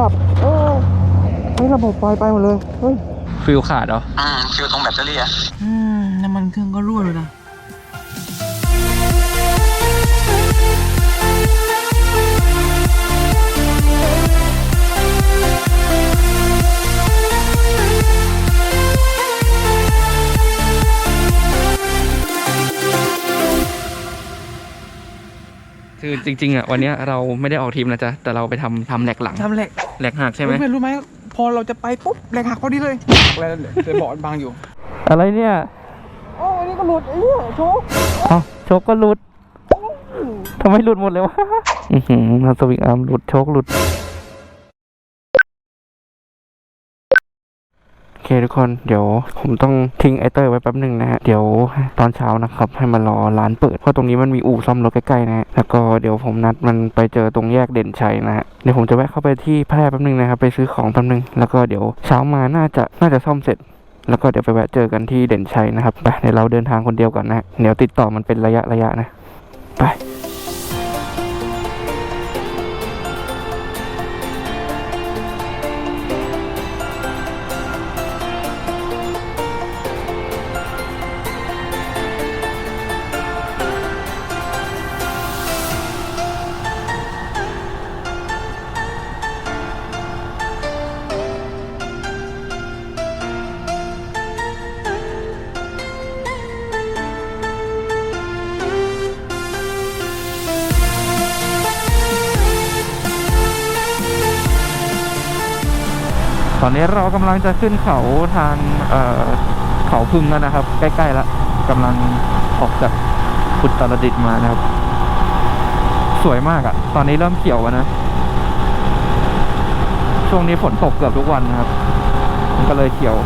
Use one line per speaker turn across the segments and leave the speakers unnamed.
ดับเออเฮ้ยระบบไฟไปหมดเลยเฮ้ย
ฟิลขาดเหรอ
อืมฟิวตรงแบตเตอรี่อะ
อืมน้ำมันเครื่องก็รั่วเลยนะ
คือจริงๆอะวันเนี้ยเราไม่ได้ออกทีมนะจ๊ะแต่เราไปทำทำแหลกหลัง
ทำเหล็ก
แหลกหักใช่ไหม
รู้ไหมรู้ไหมพอเราจะไปปุ๊บแรงหักพอดีเลยหักแล้วเลยเบาะมันบังอยู่
อะไรเนี่ย
โอ้ยนี่ก็หลุดไอ้เนี่ยโชค
เอ้าโชกก็หลุดทำไมหลุดหมดเลยวะ อือหือนาสวิงอาร์มหลุดโชกหลุด เคทุกคนเดี๋ยวผมต้องทิ้งไอเตอร์ไว้แป๊บหนึ่งนะฮะเดี๋ยวตอนเช้านะครับ ให้มารอร้านเปิดเพราะตรงนี้มันมีอู่ซ่อมรถใกล้ๆนะฮะแล้วก็เดี๋ยวผมนัดมันไปเจอตรงแยกเด่นชัยนะฮะเดี๋ยวผมจะแวะเข้าไปที่แพร่แป๊บหนึ่งนะครับไปซื้อของแป๊บหนึ่งแล้วก็เดี๋ยวเช้ามาน่าจะน่าจะซ่อมเสร็จแล้วก็เดี๋ยวไปแวะเจอกันที่เด่นชัยนะครับ ไปเดี๋ยวเราเดินทางคนเดียวก่อนนะ เดี๋ยวติดต่อมันเป็นระยะระยะนะ ไป อนนี้เรากำลังจะขึ้นเขาทางเอ่อเขาพึ่งแล้วนะครับ ใกล้ๆแล้วกำลังออกจากพุตรดิตถ์มานะครับ สวยมากอะ่ะ ตอนนี้เริ่มเขียวแล้วนะ ช่วงนี้ฝนตกเกือบทุกวันนะครับ มันก็เลยเขียว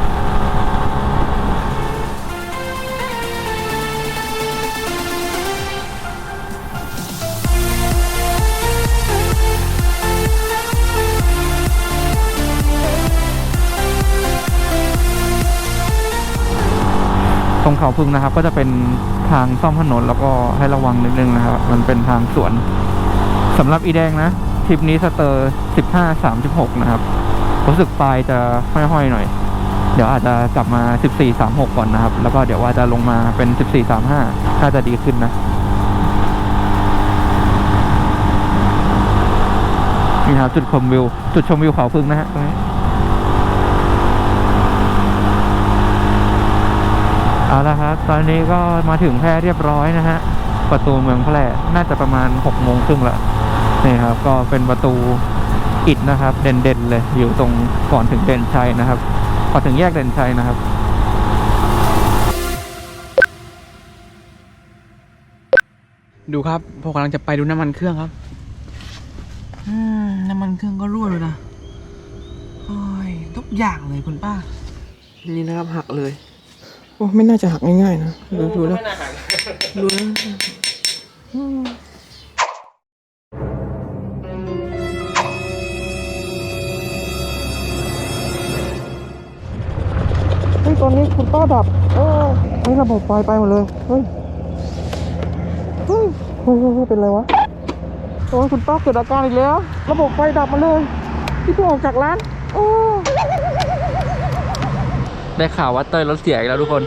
ตรงเขาพึ่งนะครับ ก็จะเป็นทางซ่อมถนนแล้วก็ให้ระวังนิดนึงนะครับ มันเป็นทางสวนสำหรับอีแดงนะทริปนี้สเตอร์สิบห้าสามสิบหกนะครับ รู้สึกปลายจะห้อยๆหน่อย เดี๋ยวอาจจะกลับมาสิบสี่สามหกก่อนนะครับ แล้วก็เดี๋ยวว่าจะลงมาเป็นสิบสี่สามห้าถ้าจะดีขึ้นนะนี่ครับจุดชมวิว จุดชมวิวเขาพึ่งนะฮะตรงนี้ เอาละครับ ตอนนี้ก็มาถึงแพร่เรียบร้อยนะฮะ ประตูเมืองแพร่น่าจะประมาณ6กโมงครึ่งละนี่ครับ ก็เป็นประตูอิฐนะครับ เด่นๆเลย อยู่ตรงก่อนถึงเด่นชัยนะครับก่อนถึงแยกเด่นชัยนะครับ
ดูครับพอกำลังจะไปดูน้ำมันเครื่องครับอืมน้ำมันเครื่องก็รั่วเลยนะโอ้ยทุกอย่างเลยคุณป้า นี่นะครับหักเลย โอ้ไม่น่าจะหักง่ายๆนะดูดูแล้วดูแล้วเฮ้ยตอนนี้คุณป้าดับ เออเฮ้ยระบบไฟไปหมดเลยเฮ้ยเฮ้ยเฮ้ยเฮ้ย เฮ้ยเป็นไรวะโอ้ยคุณป้าเกิดอาการอีกแล้ว ระบบไฟดับมาเลย ที่เพิ่งออกจากร้าน โอ้
ได้ข่าวว่าเต้ยรถเสียอีกแล้วทุกคน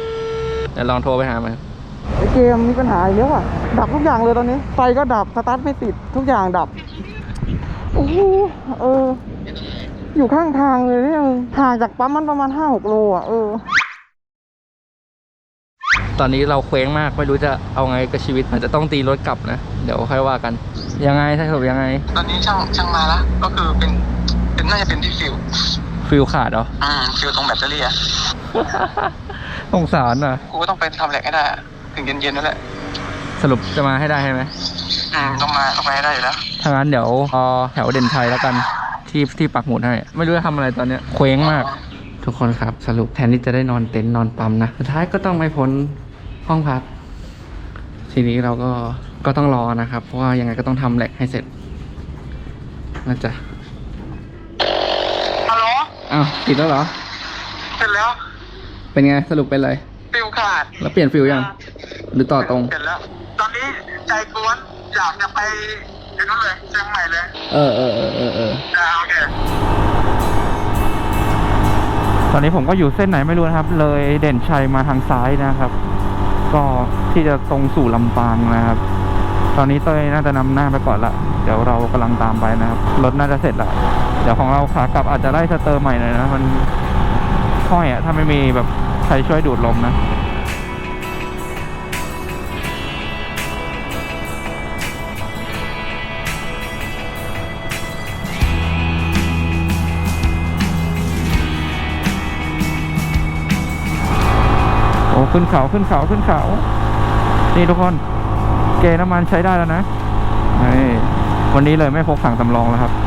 เดี๋ยวลองโทรไปหามัน
ไอเกมมีปัญหาอีกแล้วอะ ดับทุกอย่างเลยตอนนี้ ไฟก็ดับ สตาร์ทไม่ติด ทุกอย่างดับ โอ้โห เออ อยู่ข้างทางเลยเนี่ยห่างจากปั๊มมันประมาณห้าหกโลอะ เออ
ตอนนี้เราเคว้งมาก ไม่รู้จะเอาไงกับชีวิตอาจจะต้องตีรถกลับนะ เดี๋ยวค่อยว่ากัน ยังไงถ้าสรุปยังไง
ตอนนี้ช่างช่างมาแล้วก็คือเป็น เป็นน่าจะเป็นที่ฟิว
ฟิลขาดเหรอ
อืมฟิวตรงแบตเตอรี่อะ
สงสารอะ
กูก็ต้องไปทำแหลกให้ได้อะถึงเย็นๆนั่นแหละ
สรุปจะมาให้ได้ใช่ไหม
อืมต้องมาต้องมาให้ได้อยู่แล้ว
ถ้างั้นเดี๋ยวรอแถวเด่นชัยแล้วกันที่ที่ปักหมุดให้ ไม่รู้จะทำอะไรตอนเนี้ยเคว้งมาก ทุกคนครับ สรุปแทนที่จะได้นอนเต็นท์นอนปั๊มนะ สุดท้ายก็ต้องไม่พ้นห้องพัก ทีนี้เราก็ก็ต้องรอนะครับ เพราะว่ายังไงก็ต้องทำแหลกให้เสร็จน่าจะ
ฮัลโหล
อ้าวติดแล้วเหรอ
เสร็จแล้ว
เป็นไงสรุปเป็นเลย
ฟิวขาด
แล้วเปลี่ยนฟิลยัง หรือต่อตรง
เสร็จแล้ว ตอนนี้ใจกวนอยากจะไปที่นู่นเลยเชียงใหม่เลย
เออเออเออเออเออ
อ่าโอเค
ตอนนี้ผมก็อยู่เส้นไหนไม่รู้นะครับ เลยเด่นชัยมาทางซ้ายนะครับ ก็ที่จะตรงสู่ลำปางนะครับ ตอนนี้เต้ยน่าจะนำหน้าไปก่อนละ เดี๋ยวเรากำลังตามไปนะครับ รถน่าจะเสร็จละเดี๋ยวของเราขากลับอาจจะไล่สเตอร์ใหม่หน่อยนะ มันห้อยอะถ้าไม่มีแบบใครช่วยดูดลมนะโอ้ขึ้นเขาขึ้นเขาขึ้นเขา นี่ทุกคน เกน้ำมันใช้ได้แล้วนะวันนี้เลยไม่พกถังสำรองแล้วครับ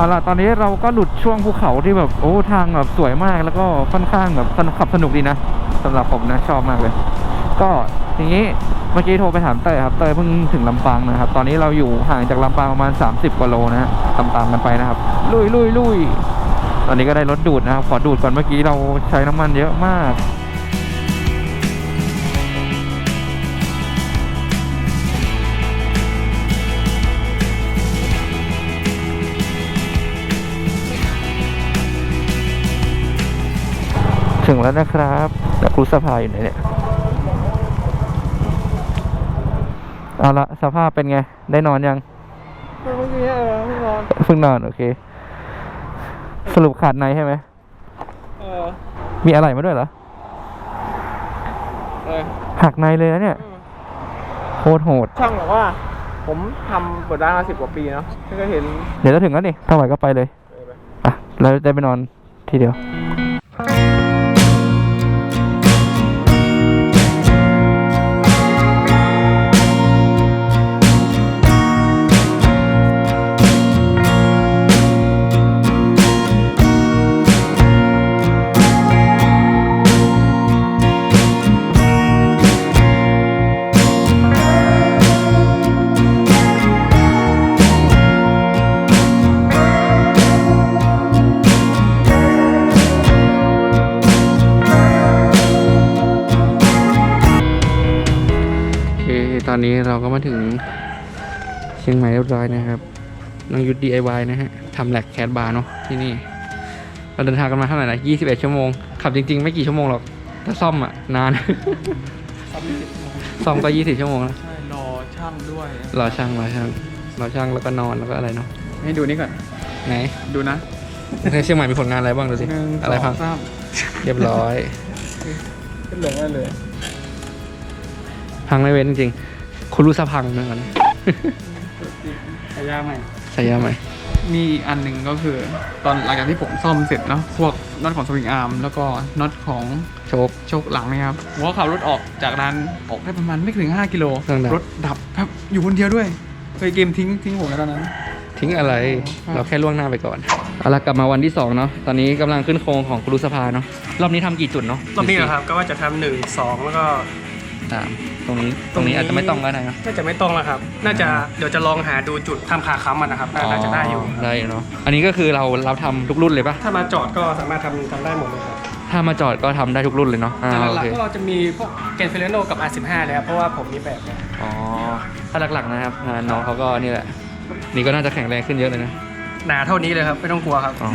เอาล่ะตอนนี้เราก็หลุดช่วงภูเขาที่แบบโอ้ทางแบบสวยมากแล้วก็ค่อนข้างแบบสนุกขับสนุกดีนะสำหรับผมนะชอบมากเลย ก็ทีนี้เมื่อกี้โทรไปถามเต้ยครับเต้ยเพิ่งถึงลำปางนะครับ ตอนนี้เราอยู่ห่างจากลำปางประมาณ 30กว่าโลนะฮะตามๆกันไปนะครับ ลุยลุยลุยตอนนี้ก็ได้รถดูดนะครับ ขอดูดก่อนเมื่อกี้เราใช้น้ำมันเยอะมาก ถึงแล้วนะครับแต่ครูสภาอยู่ไหนเนี่ย เอาละสภาพเป็นไง ได้นอนยัง
เมื่อกี้เออไม่นอน
เพิ่งนอน โอเค สรุปขาดในใช่ไหม
เออ
มีอะไรมาด้วยเหรอ
เออ
หักในเลยนะเนี่ยโคตรโหด
ช่างบอกว่า ผมทำเปิดร้านมาสิบกว่าปีเนาะไม่เคยเห็น
เดี๋ยวจะถึงแล้วนี่ถ้าไหวก็ไปเลยอะเราจะได้ไปนอนทีเดียว เราก็มาถึงเชียงใหม่เรียบร้อยนะครับน้องยุทธ DIY นะฮะทำแหลกแคสบาร์เนาะที่นี่ เราเดินทางกันมาเท่าไหร่นะ21 ชั่วโมง ขับจริง ๆ ไม่กี่ชั่วโมงหรอก ถ้าซ่อมอะ นาน ซ่อมก็ 20 ชั่วโมงแล้ว
ใช่รอช่างด้วย
รอช่างรอช่างรอช่างแล้วก็นอนแล้วก็อะไรเนาะ
ให้ดูนี่ก่อน
ไหน
ดูนะ
ในเชียงใหม่มีผลงานอะไรบ้างดูสิ
หนึ่ง
อะไร
ส
พั
องงสาม
เรียบร้อย
ขึ้นเหลืองได้เลย
พังไม่เว้นจริงๆ คุณรู้สะพังเหมือนกัน
ขายยากไหม
ใส่ยาไหม
มีอีกอันหนึ่งก็คือ ตอนหลังจากที่ผมซ่อมเสร็จเนาะพวกน็อตของสวิงอาร์มแล้วก็น็อตของ
โชค
โชคหลังนะครับผมก็ขับรถออกจากร้านออกได้ประมาณไม่ถึง 5 กิโล
เครื่องดับ
รถดับครับอยู่คนเดียวด้วยเคยเกมทิ้งทิ้งผมแล้วตอนนั้น
ทิ้งอะไร
ครับ
เราแค่ล่วงหน้าไปก่อน เอาละกลับมาวันที่สองเนาะ ตอนนี้กำลังขึ้นโครงของครูสภาเนาะ รอบนี้ทำกี่จุดเนาะ
รอบนี้นะครับ ก็ว่าจะทำหนึ่งสองแล้วก็
สามต รงนี้ตรงนี้อาจจะไม่ต้องก็ได้นะ
น่าจะไม่ต้องแล้วครับ น่าจะเดี๋ยวจะลองหาดูจุดทำขาค้ำมันนะครับน่าน่าจะได้อยู่
ได้อยู่เนาะอันนี้ก็คือเราเราทำทุกรุ่นเลยปะ
ถ้ามาจอดก็สามารถทำทำได้หมดเลยครับ
ถ้ามาจอดก็ทำได้ทุกรุ่นเลยเนาะอ่า
แต่
โอ
หลัก
เค
ๆก็จะมีพวกเกนเฟรโนกับ R15 เลยครับเพราะว่าผมมีแบบเนี่ย
อ๋อถ้าหลักๆนะครับอ่าน้องเขาก็นี่แหละ นี่ก็น่าจะแข็งแรงขึ้นเยอะเลยนะ
หนาเท่านี้เลยครับ ไม่ต้องกลัวครับ
อ๋อ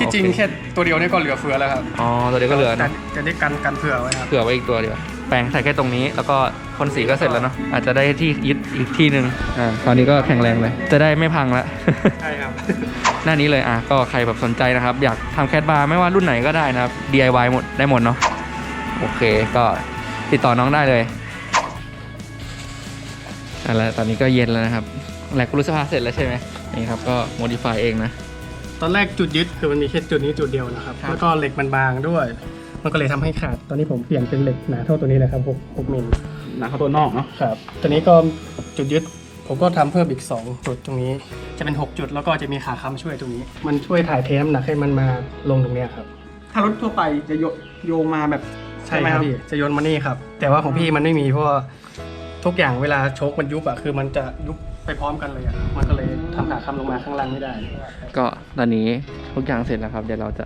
ที่จริง
โอเค
แค่ตัวเดียวนี่ก็เหลือเฟือแล้วครับ
อ๋อตัวเดียวก็เหลือ
แต่
เนาะ
จะได้กันกันเผื่อไว้ครับ
เผื่อไว้อีกตัวเดียวา แปรงใส่แค่ตรงนี้ แล้วก็พ่นสีก็เสร็จแล้วเนาะอาจจะได้ที่ยึดอีกที่หนึ่งอ่าตอนนี้ก็แข็งแรงเลยจะได้ไม่พังละ
ใช่ครับ
หน้านี้เลยอะก็ใครแบบสนใจนะครับ อยากทำแคดบาร์ไม่ว่ารุ่นไหนก็ได้นะครับ DIY หมดได้หมดเนาะโอเคก็ติดต่อน้องได้เลยอะแล้วตอนนี้ก็เย็นแล้วนะครับแหลกกรุสภาเสร็จแล้วใช่ไหมนี่ครับก็ modify เองนะ
ตอนแรกจุดยึดคือมันมีแค่จุดนี้จุดเดียวนะครับ
ครับ
แล้วก็เหล็กมันบางด้วย มันก็เลยทำให้ขาด ตอนนี้ผมเปลี่ยนเป็นเหล็กหนาเท่าตัวนี้เลยครับ6 6มิล
หนังเขาตัวนอกเนาะ
ครับตัวนี้ก็จุดยึดผมก็ทำเพิ่มอีก 2 จุดตรงนี้ จะเป็น 6 จุดแล้วก็จะมีขาค้ำช่วยตรงนี้ มันช่วยถ่ายเทน้ำหนักให้มันมาลงตรงเนี้ยครับ
ถ้ารถทั่วไปจะโยโยงมาแบบ
ใช่
ไหม
ครับพี่จะโยนมานี่ครับ แต่ว่าของพี่มันไม่มีเพราะว่าทุกอย่างเวลาโชคมันยุบอะคือมันจะยุบ ไปพร้อมกันเลยอะมันก็เลยทำขาค้ำลงมาข้างล่างไม่ได้
ก็ตอนนี้ทุกอย่างเสร็จแล้วครับ เดี๋ยวเราจะ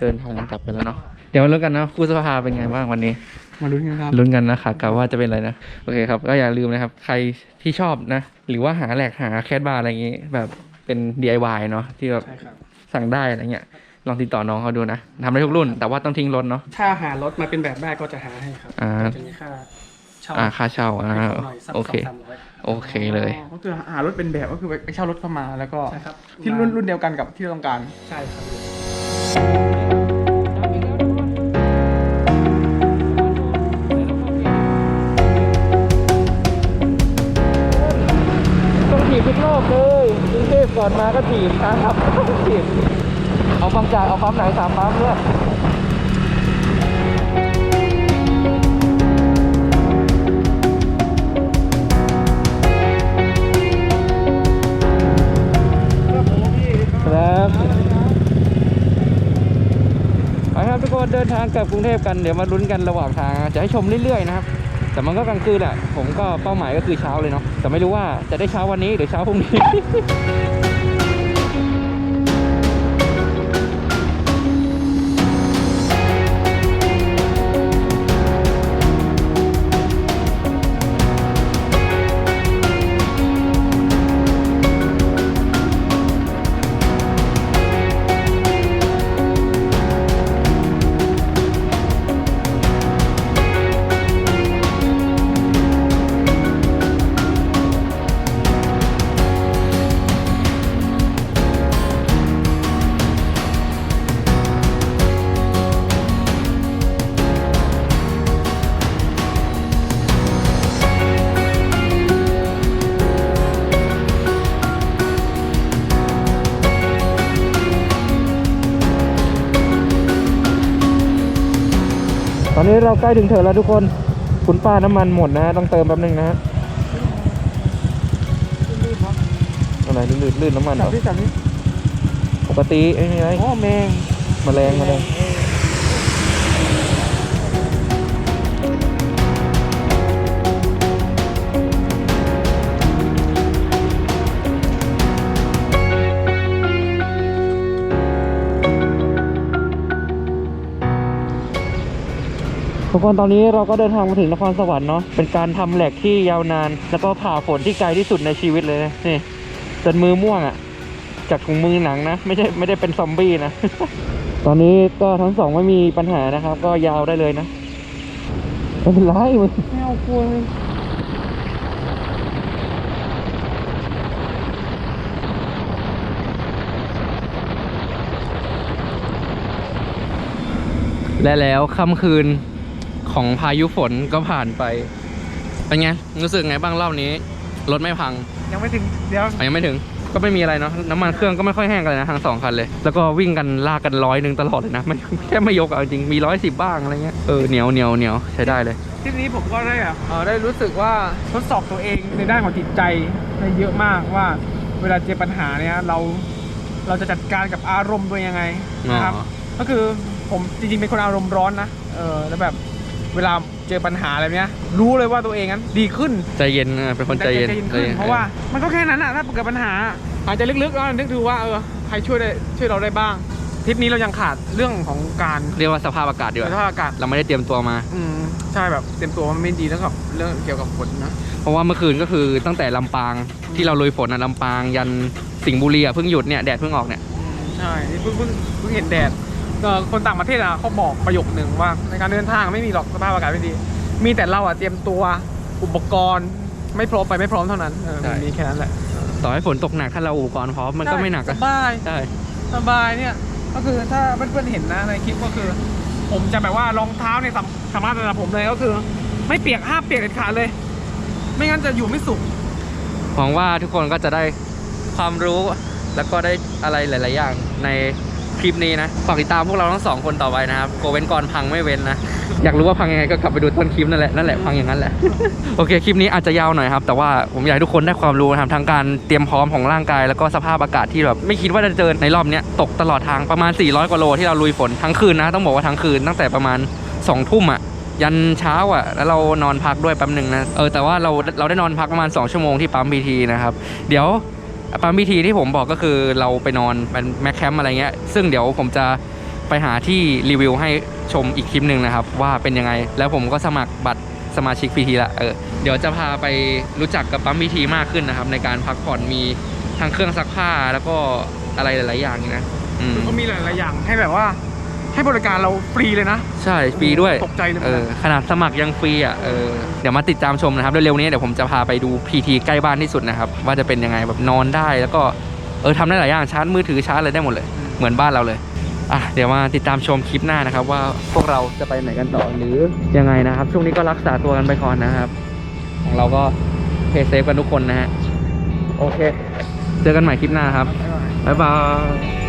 เดินทางกลับกันแล้วเนาะ เดี๋ยวมาลุ้นกันนะคู่สภาเป็นไงบ้างวันนี้
มาลุ้นกันครับ
ลุ้นกันนะคะกับว่าจะเป็นอะไรนะ โอเคครับ ก็อย่าลืมนะครับ ใครที่ชอบนะ หรือว่าหาแหลกหาแคดบาร์อะไรอย่างงี้ แบบเป็น DIY เนาะที่แบบ
ใช่ครับ
สั่งได้อะไรเงี้ย ลองติดต่อน้องเขาดูนะทำได้ทุกรุ่น แต่ว่าต้องทิ้งรถเนาะ
ถ้าหารถมาเป็นแบบได้ก็จะหาให้ครับ
อ่า
จะมีค่าเช่า
อ่าค่าเช่าอ่า
หน่อยสัก
โอเค
สองสามร้อย
โอเคเลย
ก็คือหารถเป็นแบบก็คือไปเช่ารถเข้ามาแล้วก็
ใช่ครับ
ที่รุ่นรุ่นเดียวกันกับที่เราต้องการ
ใช่ครับ
ต้องถีบทุกรอบเลยกรุงเทพก่อนมาก็ถีบนะครับถีบเอาบางจากเอาปั๊มไหนสามปั๊มเลือ นเดินทางกลับกรุงเทพกันเดี๋ยวมาลุ้นกันระหว่างทางจะให้ชมเรื่อยๆนะครับแต่มันก็กลางคืนแหละผมก็เป้าหมายก็คือเช้าเลยเนาะแต่ไม่รู้ว่าจะได้เช้าวันนี้หรือเช้าพรุ่งนี้ ตอนนี้เราใกล้ถึงเถอะแล้วทุกคน คุณป้าน้ำมันหมดนะฮะต้องเติมแป๊บนึงนะฮะอะไรลื่นๆลื่นน้ำมันเหร
จับ
อ
ที่จับที่
ปกติไอ้นี่ไง
โอ้แมง
แมลงแมลง ทุกคนตอนนี้เราก็เดินทางมาถึงนครสวรรค์เนาะเป็นการทำแหลกที่ยาวนาน แล้วก็ผ่าฝนที่ไกลที่สุดในชีวิตเลยนะนี่จนมือม่วงอะ่ะจากถุงมือหนังนะ ไม่ใช่ไม่ได้เป็นซอมบี้นะ ตอนนี้ก็ทั้งสองไม่มีปัญหานะครับ ก็ยาวได้เลยนะไม่เป็นไรมึง
ไม่เอากลัวเลย
และแล้วค่ำคืน ของพายุฝนก็ผ่านไปเป็นไงรู้สึกไงบ้างรอบนี้รถไม่พัง
ยังไม่ถึงเดี๋ยว
อะยังไม่ถึงก็ไม่มีอะไรเนาะน้ำมันเครื่องก็ไม่ค่อยแห้งกันเลยนะทั้งสองคันเลย แล้วก็วิ่งกันลากกันร้อยหนึ่งตลอดเลยนะไม่แค่ไม่ยกเอาจริงมีร้อยสิบบ้างอะไรเงี้ยเออเหนียวเหนียวเหนียวใช้ได้เลย
ทริปนี้ผมก็ได้แบบเอ่อได้รู้สึกว่าทดสอบตัวเองในด้านของจิตใจได้เยอะมากว่า เวลาเจอปัญหาเนี่ยเราเราจะจัดการกับอารมณ์ตัวเองยังไงนะครับ
อ๋อ
ก็คือผมจริงๆเป็นคนอารมณ์ร้อนนะเออแล้วแบบ เวลาเจอปัญหาอะไรเนี้ย รู้เลยว่าตัวเองนั้นดีขึ้น
ใจเย็นอะเป็นคนใจเย็น
ขึ้นเพราะว่ามันก็แค่นั้นอะถ้าเกิดปัญหาอาจจะลึกๆแล้วนึกดูว่าเออใครช่วยได้ช่วยเราได้บ้างทริปนี้เรายังขาดเรื่องของการ
เรียกว่าสภาพอากาศดีก
ส
ว่า
ภาพอากาศ
เราไม่ได้เตรียมตัวมา
อืมใช่แบบเตรียมตัวมันไม่ดีแล้วกับเรื่องเกี่ยวกับฝนนะ
เพราะว่าเมื่อคืนก็คือตั้งแต่ลำปางที่เราลุยฝนอะลำปางยันสิงห์บุรีอะเพิ่งหยุดเนี่ยแดดเพิ่งออกเนี่ย
อืมใช่นี่เพิ่งเพิ่งเพิ่งเห็นแดด เอ่อคนต่างประเทศอะเขาบอกประโยคหนึ่งว่า ในการเดินทางไม่มีหรอกสภาพอากาศไม่ดี มีแต่เราอะเตรียมตัวอุปกรณ์ ไม่พร้อมไปไม่พร้อมเท่านั้นเออ
ใช่
มีแค่นั้นแหละ
ต่อให้ฝนตกหนักถ้าเราอุปกรณ์พร้อมมันก็ไม่หนัก
ส
อะ
บาย
ใช่
สบายเนี่ย ก็คือถ้าเพื่อนๆเห็นนะในคลิปก็คือ ผมจะแบบว่ารองเท้าเนี่ยสำสามารถสำหรับผมเลยก็คือ ไม่เปียกห้ามเปียกเด็ดขาดเลย ไม่งั้นจะอยู่ไม่สุข
หวังว่าทุกคนก็จะได้ความรู้แล้วก็ได้อะไรหลาย ๆ อย่างใน คลิปนี้นะฝากติดตามพวกเราทั้งสองคนต่อไปนะครับโกเว้นก่อนพังไม่เว้นนะอยากรู้ว่าพังยังไงก็กลับไปดูต้นคลิปนั่นแหละนั่นแหละพังอย่างนั้นแหละโอเคคลิปนี้อาจจะยาวหน่อยครับแต่ว่าผมอยากให้ทุกคนได้ความรู้นะครับทั้งการเตรียมพร้อมของร่างกายแล้วก็สภาพอากาศที่แบบไม่คิดว่าจะเจอในรอบนี้ตกตลอดทางประมาณ 400 กว่าโลที่เราลุยฝนทั้งคืนนะต้องบอกว่าทั้งคืนตั้งแต่ประมาณ2ทุ่มอะยันเช้าอะแล้วเรานอนพักด้วยแป๊บหนึ่งนะเออแต่ว่าเราเราได้นอนพักประมาณ 2 ชั่วโมงที่ปั๊มพีทีนะครับเดี๋ยว ปั๊มพิธีที่ผมบอกก็คือเราไปนอนเป็นแมคแคมอะไรเงี้ย ซึ่งเดี๋ยวผมจะไปหาที่รีวิวให้ชมอีกคลิปหนึ่งนะครับ ว่าเป็นยังไง แล้วผมก็สมัครบัตรสมาชิกพิธีละเออเดี๋ยวจะพาไปรู้จักกับปั๊มพิธีมากขึ้นนะครับ ในการพักผ่อนมีทั้งเครื่องซักผ้าแล้วก็อะไรหลาย ๆ อย่างนะอืม
ก็มีหลายๆอย่างให้แบบว่า ให้บริการเราฟรีเลยนะ
ใช่ฟรีด้วย
ตกใจเลย
เออขนาดสมัครยังฟรีอะเออเดี๋ยวมาติดตามชมนะครับเร็วๆนี้เดี๋ยวผมจะพาไปดูพีทีใกล้บ้านที่สุดนะครับ ว่าจะเป็นยังไงแบบนอนได้แล้วก็เออทำได้หลายอย่างชาร์จมือถือชาร์จอะไรได้หมดเลย เหมือนบ้านเราเลยอะเดี๋ยวมาติดตามชมคลิปหน้านะครับ ว่าพวกเราจะไปไหนกันต่อหรือยังไงนะครับ ช่วงนี้ก็รักษาตัวกันไปก่อนนะครับ ของเราก็เพย์เซฟกันทุกคนนะฮะโอเค เจอกันใหม่คลิปหน้าครับบ๊ายบาย